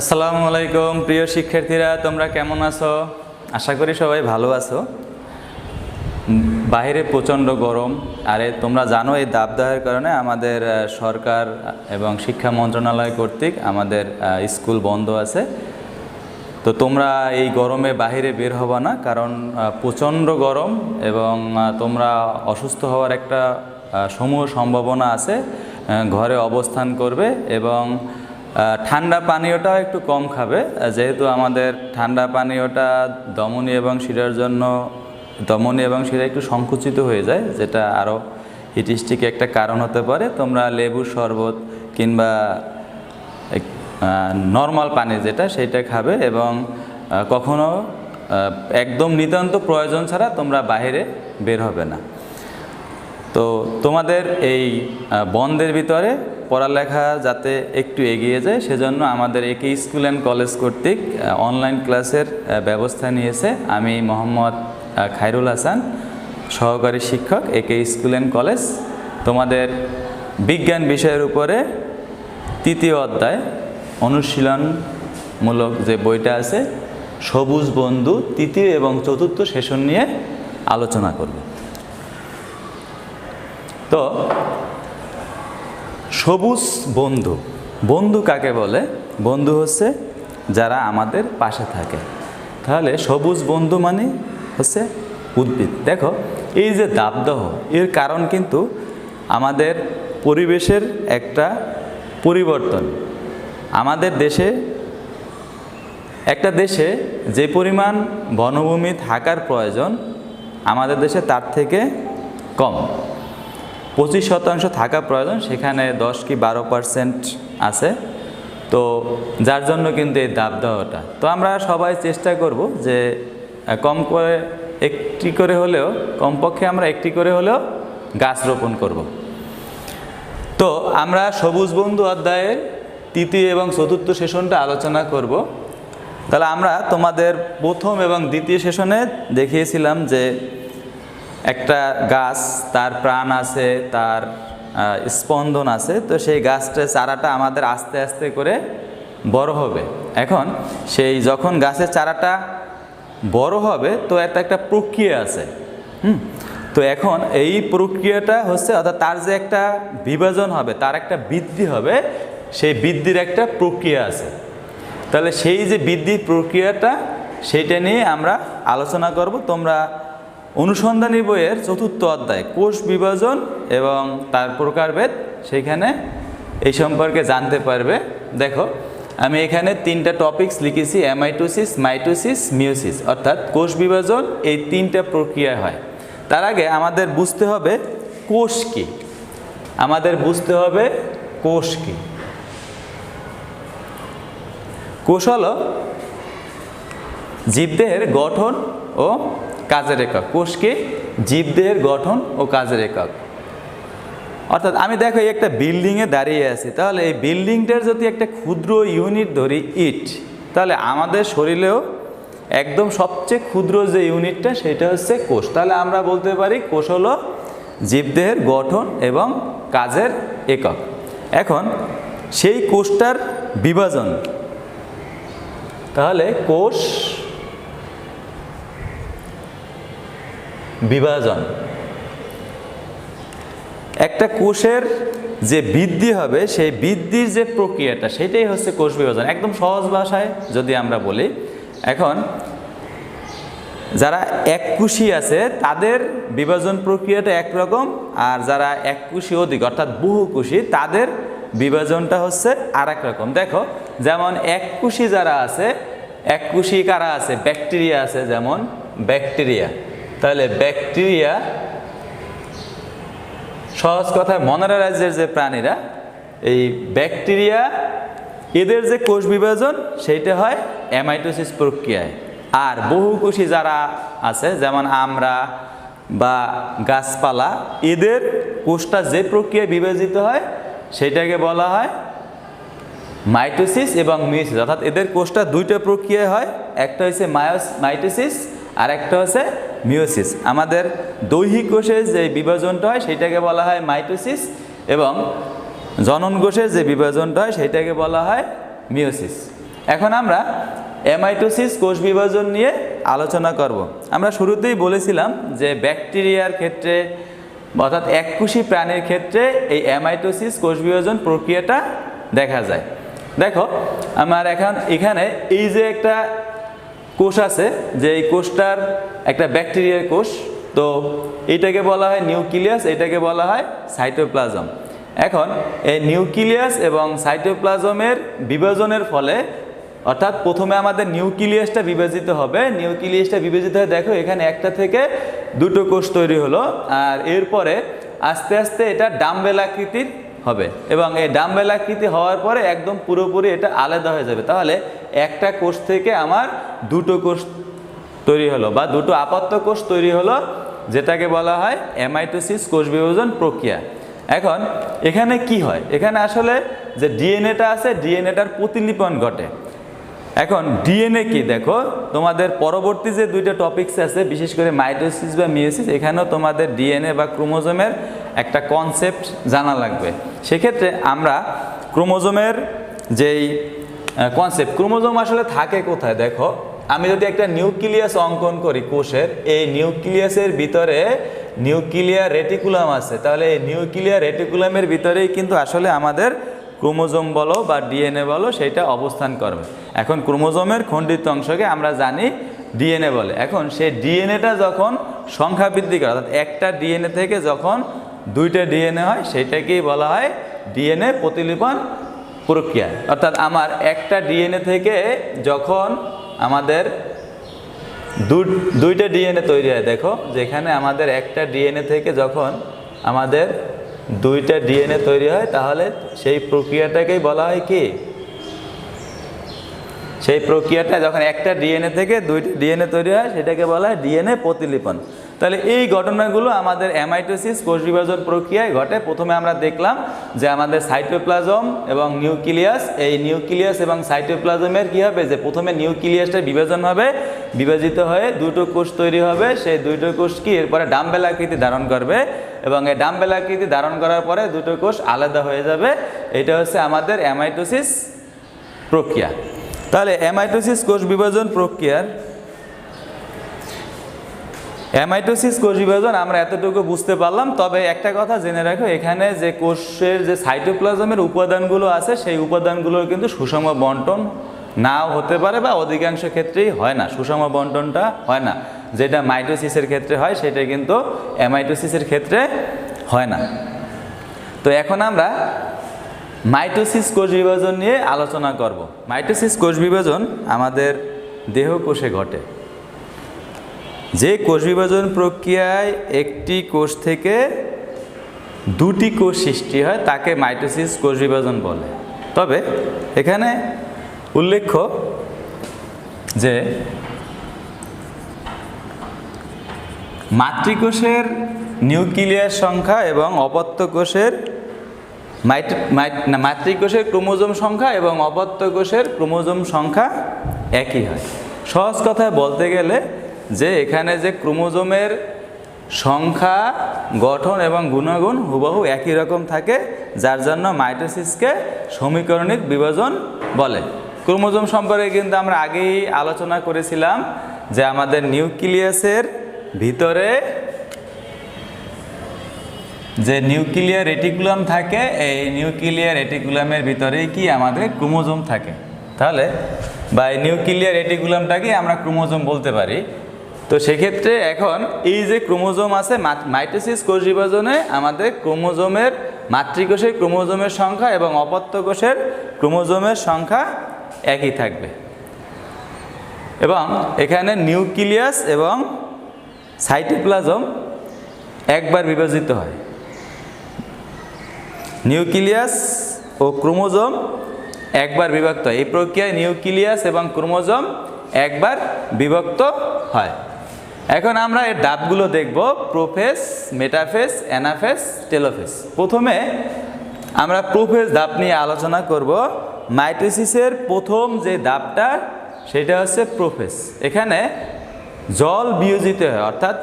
আসসালামু আলাইকুম, প্রিয় শিক্ষার্থীরা, তোমরা কেমন আছো? আশা করি সবাই ভালো আছো। বাইরে প্রচণ্ড গরম। আরে, তোমরা জানো এই দাবদাহের কারণে আমাদের সরকার এবং শিক্ষা মন্ত্রণালয় কর্তৃক আমাদের স্কুল বন্ধ আছে। তো তোমরা এই গরমে বাইরে বের হবা না, কারণ প্রচণ্ড গরম এবং তোমরা অসুস্থ হওয়ার একটা সমূহ সম্ভাবনা আছে ঘরে অবস্থান করবে এবং ঠান্ডা পানীয়টাও একটু কম খাবে। যেহেতু আমাদের ঠান্ডা পানীয়টা দমনী এবং শিরার জন্য, দমনী এবং শিরা একটু সংকুচিত হয়ে যায়, যেটা আরও হিটিস্টিক একটা কারণ হতে পারে। তোমরা লেবুর শরবত কিংবা নর্মাল পানি যেটা, সেটা খাবে এবং কখনো একদম নিতান্ত প্রয়োজন ছাড়া তোমরা বাইরে বের হবে না। তো তোমাদের এই বন্ধের ভিতরে পড়ালেখা যাতে একটু এগিয়ে যায়, সেজন্য আমাদের একে স্কুল অ্যান্ড কলেজ কর্তৃক অনলাইন ক্লাসের ব্যবস্থা নিয়েছে। আমি মোহাম্মদ খায়রুল হাসান, সহকারী শিক্ষক একে স্কুল অ্যান্ড কলেজ তোমাদের বিজ্ঞান বিষয়ের উপরে তৃতীয় অধ্যায়, অনুশীলনমূলক যে বইটা আছে, সবুজ বন্ধু, তৃতীয় এবং চতুর্থ সেশন নিয়ে আলোচনা করব। তো সবুজ বন্ধু। বন্ধু কাকে বলে? বন্ধু হচ্ছে যারা আমাদের পাশে থাকে। তাহলে সবুজ বন্ধু মানে হচ্ছে উদ্ভিদ। দেখো, এই যে দাবদাহ, এর কারণ কিন্তু আমাদের পরিবেশের একটা পরিবর্তন। আমাদের দেশে, একটা দেশে যে পরিমাণ বনভূমি থাকার প্রয়োজন আমাদের দেশে তার থেকে কম। পঁচিশ শতাংশ থাকা প্রয়োজন, সেখানে দশ কি বারো পার্সেন্ট আছে। তো যার জন্য কিন্তু এই দাবদাহটা। তো আমরা সবাই চেষ্টা করব যে কম করে একটি করে হলেও, কমপক্ষে আমরা একটি করে হলেও গাছ রোপণ করব। তো আমরা সবুজ বন্ধু অধ্যায়ের তৃতীয় এবং চতুর্থ সেশনটা আলোচনা করব। তাহলে আমরা তোমাদের প্রথম এবং দ্বিতীয় সেশনে দেখিয়েছিলাম যে একটা গাছ, তার প্রাণ আছে, তার স্পন্দন আছে, তো সেই গাছটা চারাটা আমাদের আস্তে আস্তে করে বড় হবে। এখন সেই যখন গাছের চারাটা বড় হবে, তো একটা একটা প্রক্রিয়া আছে, হুম? তো এখন এই প্রক্রিয়াটা হচ্ছে, অর্থাৎ তার যে একটা বিভাজন হবে, তার একটা বৃদ্ধি হবে, সেই বৃদ্ধির একটা প্রক্রিয়া আছে। তাহলে সেই যে বৃদ্ধির প্রক্রিয়াটা সেইটা নিয়ে আমরা আলোচনা করব। তোমরা অনুসন্ধানী বইয়ের চতুর্থ অধ্যায়, কোষ বিভাজন এবং তার প্রকারভেদ সেইখানে এই সম্পর্কে জানতে পারবে। দেখো, আমি এখানে তিনটা টপিকস লিখেছি অ্যামাইটোসিস মাইটোসিস মিউসিস অর্থাৎ কোষ বিভাজন, এই তিনটা প্রক্রিয়া হয়। তার আগে আমাদের বুঝতে হবে কোষ কী। আমাদের বুঝতে হবে কোষ কী। কোষ হল জীবদেহের গঠন ও কাজের একক। কোষকে জীবদেহের গঠন ও কাজের একক। অর্থাৎ আমি দেখো একটা বিল্ডিংয়ে দাঁড়িয়ে আছি। তাহলে এই বিল্ডিংটার যদি একটা ক্ষুদ্র ইউনিট ধরি ইট, তাহলে আমাদের শরীরেও একদম সবচেয়ে ক্ষুদ্র যে ইউনিটটা, সেটা হচ্ছে কোষ। তাহলে আমরা বলতে পারি কোষ হলো জীবদেহের গঠন এবং কাজের একক। এখন সেই কোষটার বিভাজন। তাহলে কোষ বিভাজন। একটা কোষের যে বৃদ্ধি হবে, সেই বৃদ্ধির যে প্রক্রিয়াটা, সেটাই হচ্ছে কোষ বিভাজন। একদম সহজ ভাষায় যদি আমরা বলি, এখন যারা এককুশি আছে, তাদের বিভাজন প্রক্রিয়াটা একরকম, আর যারা এককুশি অধিক, অর্থাৎ বহুকুশি তাদের বিভাজনটা হচ্ছে আর রকম। দেখো, যেমন এককুশি যারা আছে এককুশি কারা আছে? ব্যাকটেরিয়া আছে, যেমন ব্যাকটেরিয়া। তাহলে ব্যাকটেরিয়া সহজ কথায় মনারা রাজ্যের যে প্রাণীরা, এই ব্যাকটেরিয়া, এদের যে কোষ বিভাজন, সেইটা হয় অ্যামাইটোসিস প্রক্রিয়ায়। আর বহুকোষী যারা আছে, যেমন আমরা বা গাছপালা, এদের কোষটা যে প্রক্রিয়ায় বিভাজিত হয়, সেটাকে বলা হয় মাইটোসিস এবং মিওসিস অর্থাৎ এদের কোষটা দুইটা প্রক্রিয়ায় হয়, একটা হচ্ছে মায়োস মাইটোসিস আর একটা হচ্ছে মিওসিস আমাদের দৈহিক কোষের যে বিভাজনটা হয়, সেটাকে বলা হয় মাইটোসিস এবং জনন কোষের যে বিভাজনটা হয়, সেটাকে বলা হয় মিওসিস এখন আমরা অ্যামাইটোসিস কোষ বিভাজন নিয়ে আলোচনা করব। আমরা শুরুতেই বলেছিলাম যে ব্যাকটেরিয়ার ক্ষেত্রে, অর্থাৎ এককুশি প্রাণীর ক্ষেত্রে এই অ্যামাইটোসিস কোষ বিভাজন প্রক্রিয়াটা দেখা যায়। দেখো, আমার এখন এখানে এই যে একটা কোষ আছে, যে এই কোষটার একটা ব্যাকটেরিয়ার কোষ, তো এটাকে বলা হয় নিউক্লিয়াস, এটাকে বলা হয় সাইটোপ্লাজম। এখন, এই নিউক্লিয়াস এবং সাইটোপ্লাজমের বিভাজনের ফলে, অর্থাৎ প্রথমে আমাদের নিউক্লিয়াসটা বিভাজিত হবে, নিউক্লিয়াসটা বিভাজিত হয়ে দেখো এখানে একটা থেকে দুটো কোষ তৈরি হলো, আর এরপরে আস্তে আস্তে এটা ডাম্বেল আকৃতির হবে এবং এই ডাম্বেল আকৃতি হওয়ার পরে একদম পুরোপুরি এটা আলাদা হয়ে যাবে। তাহলে একটা কোষ থেকে আমার দুটো কোষ তৈরি হলো বা দুটো আপাত্ত কোষ তৈরি হলো, যেটাকে বলা হয় অ্যামাইটোসিস কোষ বিভাজন প্রক্রিয়া। এখন, এখানে কি হয়? এখানে আসলে যে ডিএনএটা আছে ডিএনএটার প্রতিলিপন ঘটে। এখন ডিএনএ কি? দেখো, তোমাদের পরবর্তী যে দুইটা টপিক্স আছে, বিশেষ করে মাইটোসিস বা মিওসিস এখানেও তোমাদের ডিএনএ বা ক্রোমোজোমের একটা কনসেপ্ট জানা লাগবে। সেক্ষেত্রে আমরা ক্রোমোজোমের যেই কনসেপ্ট ক্রোমোজোম আসলে থাকে কোথায়? দেখো আমি যদি একটা নিউক্লিয়াস অঙ্কন করি কোষের, এই নিউক্লিয়াসের ভিতরে নিউক্লিয়ার রেটিকুলাম আছে। তাহলে এই নিউক্লিয়ার রেটিকুলামের ভিতরেই কিন্তু আসলে আমাদের ক্রোমোজোম বলো বা ডিএনএ বলো সেটা অবস্থান করবে। এখন ক্রোমোজোমের খণ্ডিত অংশকে আমরা জানি ডিএনএ বলে। এখন সেই ডিএনএটা যখন সংখ্যা বৃদ্ধি করে, অর্থাৎ একটা ডিএনএ থেকে যখন দুইটা ডিএনএ হয়, সেটাকেই বলা হয় ডিএনএ প্রতিলিপন প্রক্রিয়া। অর্থাৎ আমার একটা ডিএনএ থেকে যখন আমাদের দুইটা ডিএনএ তৈরি হয়, দেখো। যেখানে আমাদের একটা ডিএনএ থেকে যখন আমাদের দুইটা ডিএনএ তৈরি হয়, তাহলে সেই প্রক্রিয়াটাকেই বলা হয় কি? সেই প্রক্রিয়াটা যখন একটা ডিএনএ থেকে দুইটা ডিএনএ তৈরি হয়, সেটাকে বলা হয় ডিএনএ প্রতিলিপন। তাহলে এই ঘটনাগুলো আমাদের অ্যামাইটোসিস কোষ বিভাজন প্রক্রিয়ায় ঘটে। প্রথমে আমরা দেখলাম যে আমাদের সাইটোপ্লাজম এবং নিউক্লিয়াস, এই নিউক্লিয়াস এবং সাইটোপ্লাজমের কী হবে? যে প্রথমে নিউক্লিয়াসটা বিভাজন হবে, বিভাজিত হয়ে দুটো কোষ তৈরি হবে। সেই দুটো কোষ কি? এরপরে ডাম্বেল আকৃতি ধারণ করবে এবং এই ডাম্বেল আকৃতি ধারণ করার পরে দুটো কোষ আলাদা হয়ে যাবে। এটা হচ্ছে আমাদের অ্যামাইটোসিস প্রক্রিয়া। তাহলে অ্যামাইটোসিস কোষ বিভাজন প্রক্রিয়ার অ্যামাইটোসিস কোষ বিভাজন আমরা এতটুকু বুঝতে পারলাম, তবে একটা কথা জেনে রাখো, এখানে যে কোষের যে সাইটোপ্লাজমের উপাদানগুলো আছে, সেই উপাদানগুলোর কিন্তু সুষম বন্টন নাও হতে পারে বা অধিকাংশ ক্ষেত্রেই হয় না, সুষম বন্টনটা হয় না। যেটা মাইটোসিসের ক্ষেত্রে হয়, সেটা কিন্তু অ্যামাইটোসিসের ক্ষেত্রে হয় না। তো এখন আমরা মাইটোসিস কোষ বিভাজন নিয়ে আলোচনা করব। মাইটোসিস কোষ বিভাজন আমাদের দেহ কোষে ঘটে। যে কোষ বিভাজন প্রক্রিয়ায় একটি কোষ থেকে দুটি কোষ সৃষ্টি হয়, তাকে মাইটোসিস কোষ বিভাজন বলে। তবে এখানে উল্লেখ্য যে মাতৃকোষের নিউক্লিয়ার সংখ্যা এবং অপত্য কোষের মাতৃকোষের ক্রোমোজোম সংখ্যা এবং অপত্য কোষের ক্রোমোজোম সংখ্যা একই হয়। সহজ কথায় বলতে গেলে যে এখানে যে ক্রোমোজোমের সংখ্যা, গঠন এবং গুণাগুণ হুবহু একই রকম থাকে, যার জন্য মাইটোসিসকে সমীকরণিক বিভাজন বলে। ক্রোমোজোম সম্পর্কে কিন্তু আমরা আগেই আলোচনা করেছিলাম যে আমাদের নিউক্লিয়াসের ভিতরে যে নিউক্লিয়ার রেটিকুলাম থাকে, এই নিউক্লিয়ার রেটিকুলামের ভিতরেই কি আমাদের ক্রোমোজোম থাকে। তাহলে, বা এই নিউক্লিয়ার রেটিকুলামটাকে আমরা ক্রোমোজোম বলতে পারি। তো সেক্ষেত্রে এখন এই যে ক্রোমোজোম আছে মাইটোসিস কোষ বিভাজনে আমাদের ক্রোমোজোমের মাতৃকোষের ক্রোমোজোমের সংখ্যা এবং অপত্য কোষের ক্রোমোজোমের সংখ্যা একই থাকবে। এবং এখানে নিউক্লিয়াস এবং সাইটোপ্লাজম একবার বিভাজিত হয়। নিউক্লিয়াস ও ক্রোমোজোম একবার বিভক্ত হয়। এই প্রক্রিয়ায় নিউক্লিয়াস এবং ক্রোমোজোম একবার বিভক্ত হয়। এখন আমরা এর ডাবগুলো দেখব, প্রোফেস, মেটাফেস, অ্যানাফেস, টেলোফেস। প্রথমে আমরা প্রোফেস ধাপ নিয়ে আলোচনা করব। মাইটোসিসের প্রথম যে ধাপটা সেটা হচ্ছে প্রোফেস। এখানে জল বিয়োজিত হয়, অর্থাৎ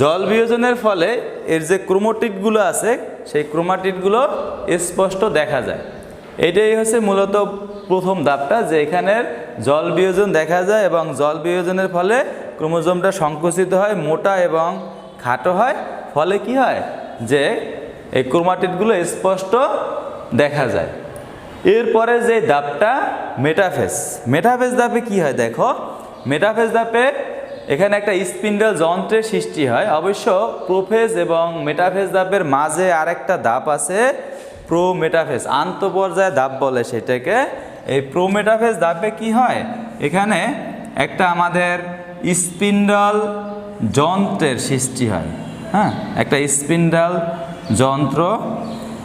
জল বিয়োজনের ফলে এর যে ক্রোমোটিডগুলো আছে, সেই ক্রোমাটিডগুলো স্পষ্ট দেখা যায়। এটাই হচ্ছে মূলত প্রথম ধাপটা যে এখানের জল বিয়োজন দেখা যায় এবং জল বিয়োজনের ফলে ক্রোমোজোমটা সংকুচিত হয়, মোটা এবং খাটো হয়। ফলে কি হয়? যে এই ক্রোমাটিডগুলো স্পষ্ট দেখা যায়। এরপরে যে ধাপটা মেটাফেজ মেটাফেজ ধাপে কি হয় দেখো? মেটাফেজ ধাপে এখানে একটা স্পিন্ডেল যন্ত্রের সৃষ্টি হয়। অবশ্য প্রোফেজ এবং মেটাফেজ ধাপের মাঝে আরেকটা ধাপ আছে প্রো মেটাফেজ আন্তঃপর্যায়ে ধাপ বলে সেটাকে। এই প্রো মেটাফেজ ধাপে কি হয়? এখানে একটা আমাদের স্পিন্ডল যন্ত্রের সৃষ্টি হয়। হ্যাঁ? একটা স্পিন্ডাল যন্ত্র,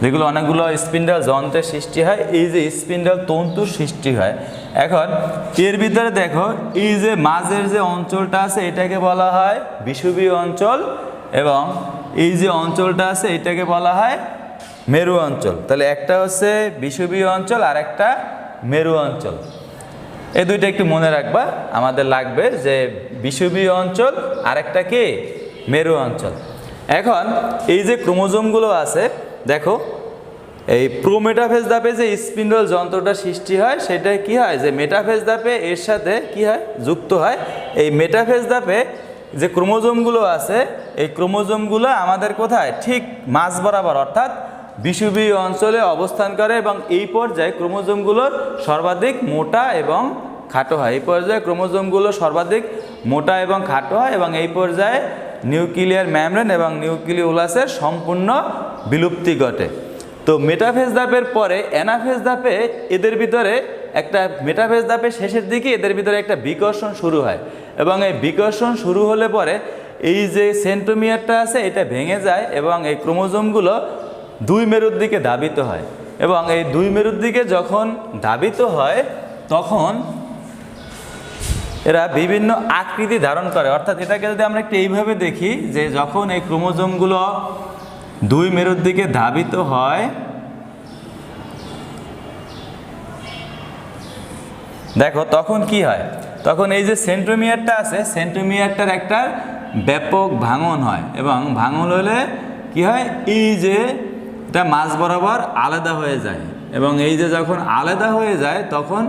যেগুলো অনেকগুলো স্পিন্ডাল যন্ত্রের সৃষ্টি হয়, এই যে স্পিন্ডাল তন্তুর সৃষ্টি হয়। এখন, এর ভিতরে দেখো, এই যে মাঝের যে অঞ্চলটা আছে, এটাকে বলা হয় বিষুবীয় অঞ্চল এবং এই যে অঞ্চলটা আছে, এটাকে বলা হয় মেরু অঞ্চল। তাহলে একটা হচ্ছে বিষুবীয় অঞ্চল আর একটা মেরু অঞ্চল। এই দুইটা একটু মনে রাখবা। আমাদের লাগবে যে বিষুবীয় অঞ্চল আর একটা কি? মেরু অঞ্চল। এখন এই যে ক্রোমোজোমগুলো আছে, দেখো, এই প্রোমেটাফেজ ধাপে যে স্পিন্ডল যন্ত্রটা সৃষ্টি হয় সেটা কি হয়? যে মেটাফেজ ধাপে এর সাথে কি হয়? যুক্ত হয়। এই মেটাফেজ ধাপে যে ক্রোমোজোমগুলো আছে, এই ক্রোমোজোমগুলো আমাদের কোথায়? ঠিক মাঝ বরাবর, অর্থাৎ বিষুবীয় অঞ্চলে অবস্থান করে এবং এই পর্যায়ে ক্রোমোজোমগুলোর সর্বাধিক মোটা এবং খাটো হয়। এই পর্যায়ে ক্রোমোজোমগুলো সর্বাধিক মোটা এবং খাটো হয় এবং এই পর্যায়ে নিউক্লিয়ার ম্যামরেন এবং নিউক্লিওলাসের সম্পূর্ণ বিলুপ্তি ঘটে। তো মেটাফেজ ধাপের পরে অ্যানাফেজ ধাপে এদের ভিতরে একটা মেটাফেজ ধাপের শেষের দিকে এদের ভিতরে একটা বিকর্ষণ শুরু হয় এবং এই বিকর্ষণ শুরু হলে পরে এই যে সেন্টোমিয়ারটা আছে, এটা ভেঙে যায় এবং এই ক্রোমোজোমগুলো দুই মেরুর দিকে ধাবিত হয় এবং এই দুই মেরুর দিকে যখন ধাবিত হয়, তখন এরা বিভিন্ন আকৃতি ধারণ করে। অর্থাৎ এটাকে যদি আমরা একটু এইভাবে দেখি যে যখন এই ক্রোমোজোমগুলো দুই মেরুর দিকে ধাবিত হয়, দেখো তখন কি হয়? তখন এই যে সেন্ট্রোমিয়ারটা আছে, সেন্ট্রোমিয়ারটার একটা ব্যাপক ভাঙন হয় এবং ভাঙন হলে কি হয়? এই যে এটা মাঝ বরাবর আলাদা হয়ে যায়। এবং এই যে যখন আলাদা হয়ে যায়, তখন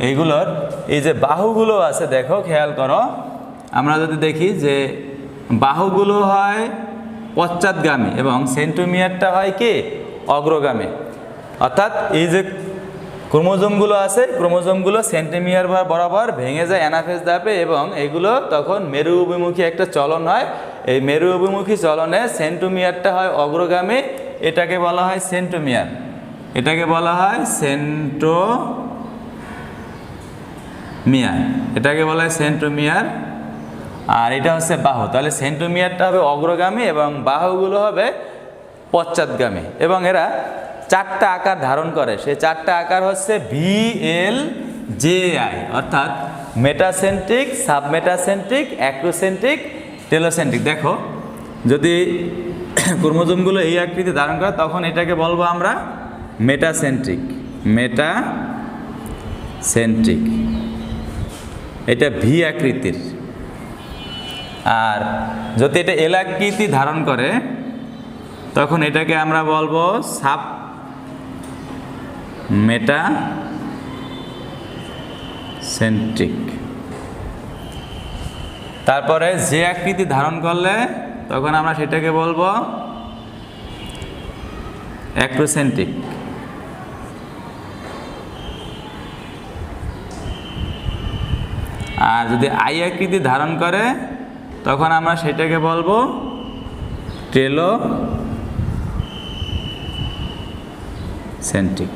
এইগুলোর এই যে বাহুগুলো আছে, দেখো, খেয়াল করো। আমরা যদি দেখি যে বাহুগুলো হয় পশ্চাৎগামী এবং সেন্টোমিয়ারটা হয় কি? অগ্রগামী। অর্থাৎ এই যে ক্রোমোজোমগুলো আছে, ক্রোমোজোমগুলো সেন্টিমিয়ার বরাবর ভেঙে যায়, অ্যানাফেজ ধাপে এবং এগুলো তখন মেরু অভিমুখী একটা চলন হয়। এই মেরু অভিমুখী চলনে সেন্টোমিয়ারটা হয় অগ্রগামী এটাকে বলা হয় সেন্টোমিয়ার। এটাকে বলা হয় সেন্টো মিয়ার এটাকে বলা হয় সেন্টোমিয়ার। আর এটা হচ্ছে বাহু। তাহলে সেন্টোমিয়ারটা হবে অগ্রগামী এবং বাহুগুলো হবে পশ্চাৎগামী। এবং এরা চারটা আকার ধারণ করে। সেই চারটা আকার হচ্ছে ভি এল জে আই অর্থাৎ মেটাসেন্ট্রিক, সাবমেটাসেন্ট্রিক, অ্যাক্রোসেন্ট্রিক, টেলোসেন্ট্রিক। দেখো, যদি ক্রোমোজোমগুলো এই আকৃতি ধারণ করে, তখন এটাকে বলব আমরা মেটাসেন্ট্রিক মেটা সেন্ট্রিক এটা ভি আকৃতির। আর যদি এটা এল আকৃতি ধারণ করে, তখন এটাকে আমরা বলব সাব মেটা সেন্ট্রিক তারপরে যে আকৃতি ধারণ করলে তখন আমরা সেটাকে বলব অ্যাক্রোসেন্ট্রিক। আর যদি আই আকৃতি ধারণ করে, তখন আমরা সেটাকে বলব টেলো সেন্ট্রিক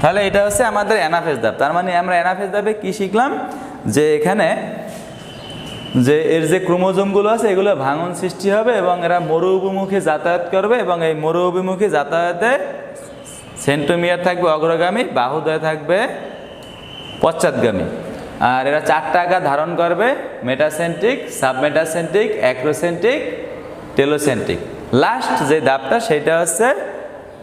তাহলে এটা হচ্ছে আমাদের অ্যানাফেজ ধাপ। তার মানে আমরা অ্যানাফেজ ধাপে কী শিখলাম? যে এখানে যে এর যে ক্রোমোজোমগুলো আছে, এগুলো ভাঙন সৃষ্টি হবে এবং এরা মরু অভিমুখে যাতায়াত করবে এবং এই মরু অভিমুখে যাতায়াতে সেন্টোমিয়ার থাকবে, অগ্রগামী, বাহুদয় থাকবে, পশ্চাৎগামী। আর এরা চারটা আকার ধারণ করবে, metacentric, submetacentric, acrocentric, telocentric. Last যে ধাপটা, সেটা হচ্ছে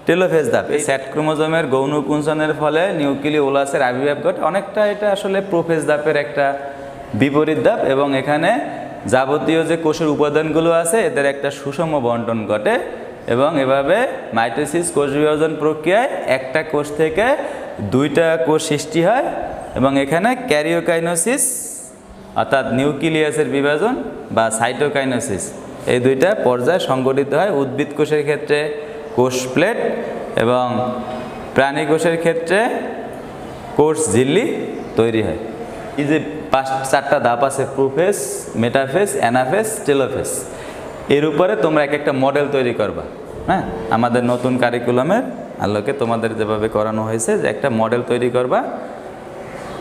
টেলোফেজ ধাপ। এই স্যাট ক্রোমোজোমের গৌণ কুঞ্চনের ফলে নিউক্লিওলাসের আবির্ভাব ঘটে। অনেকটা এটা আসলে প্রোফেজ ধাপের একটা বিপরীত ধাপ এবং এখানে যাবতীয় যে কোষের উপাদানগুলো আছে, এদের একটা সুষম বন্টন ঘটে এবং এভাবে মাইটোসিস কোষ বিভাজন প্রক্রিয়ায় একটা কোষ থেকে দুইটা কোষ সৃষ্টি হয় এবং এখানে ক্যারিওকাইনোসিস, অর্থাৎ নিউক্লিয়াসের বিভাজন বা সাইটোকাইনোসিস, এই দুইটা পর্যায়ে সংগঠিত হয় উদ্ভিদ কোষের ক্ষেত্রে কোষ প্লেট এবং প্রাণী কোষের ক্ষেত্রে কোষ ঝিল্লি তৈরি হয়। এই যে পাঁচ চারটা ধাপ আছে প্রোফেস, মেটাফেস, অ্যানাফেস, টেলোফেস। এর উপরে তোমরা এক একটা মডেল তৈরি করবা হ্যাঁ? আমাদের নতুন কারিকুলামের আলোকে তোমাদের যেভাবে করানো হয়েছে, যে একটা মডেল তৈরি করবা।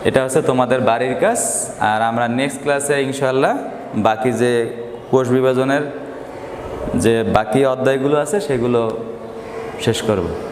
এটা হচ্ছে তোমাদের বাড়ির কাজ। আর আমরা নেক্সট ক্লাসে ইনশাল্লাহ বাকি যে কোষ বিভাজনের যে বাকি অধ্যায়গুলো আছে, সেগুলো শেষ করব।